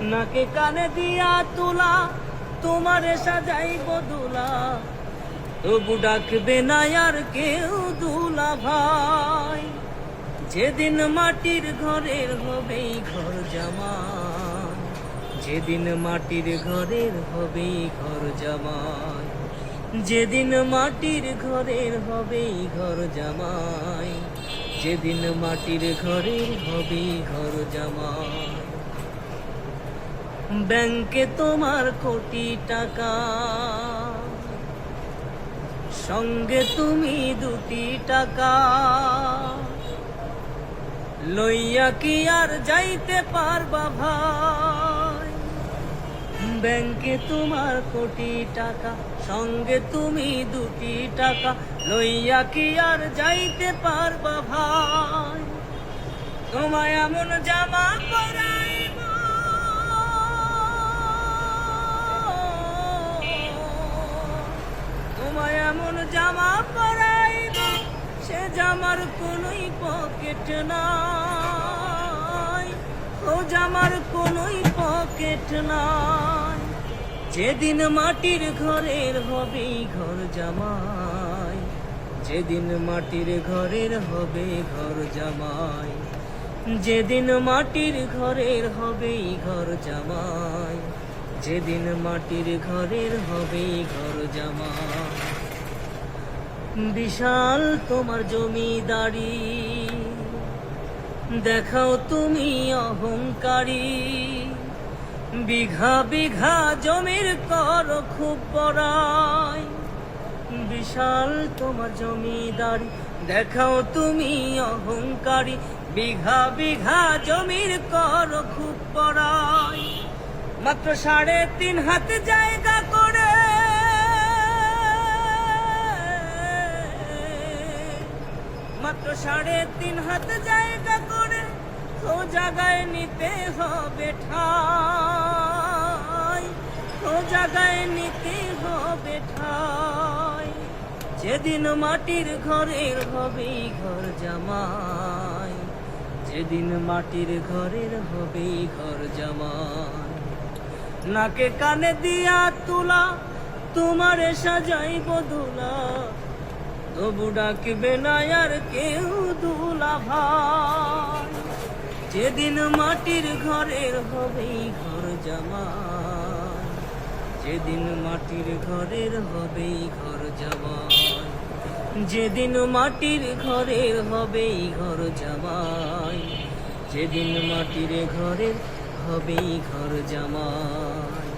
নাকে কানে দিয়া তুলা, তোমারে সাজাইব দুলা। তবু ডাকবে না আর কেউ দুলা ভাই। যেদিন মাটির ঘরের হবে ঘর জামাই। যেদিন মাটির ঘরের হবে ঘর জামাই। যেদিন মাটির ঘরের হবে ঘর জামাই। যেদিন মাটির ঘরের হবে ঘর জামাই। ব্যাংকে তোমার কোটি টাকা। সঙ্গে তুমি দুটি টাকা। লইয়া কি আর যাইতে পারবা ভাই? ব্যাংকে তোমার কোটি টাকা, সঙ্গে তুমি দুটি টাকা। লইয়া কি আর যাইতে পারবা ভাই? তোমায় এমন জামা পরাইব এমন জামা পরাইব, সে জামার কোনোই পকেট নাই। ও জামার কোনোই পকেট নাই। যেদিন মাটির ঘরের হবে ঘর জামাই, যেদিন মাটির ঘরের হবে ঘর জামাই, যেদিন মাটির ঘরের হবে ঘর জামাই, যেদিন মাটির ঘরের হবে ঘর জামাই। বিশাল তোমার জমিদারি। দেখাও তুমি অহংকারী। বিঘা বিঘা জমির কর খুব বড়াই বিশাল তোমার জমিদারি, দেখাও তুমি অহংকারী। বিঘা বিঘা জমির কর খুব বড়াই মাত্র সাড়ে তিন হাত জায়গা মাত্র সাড়ে তিন হাত জায়গা করে, ও জায়গায় নিতে হবে ঠাই, ও জায়গায় নিতে হবে ঠাই। যেদিন মাটির ঘরের হবে ঘর জামাই, যেদিন মাটির ঘরের হবে ঘর জামাই। নাকে কানে দিয়া তুলা, তোমারে সাজাইব দুলা তবু ডাকবে না আর কেউ দুলা ভাই যেদিন মাটির ঘরের হবে ঘর জামাই। যেদিন মাটির ঘরের হবে ঘর জামাই। যেদিন মাটির ঘরের হবে ঘর জামাই। যেদিন মাটির ঘরের হবে ঘর জামাই।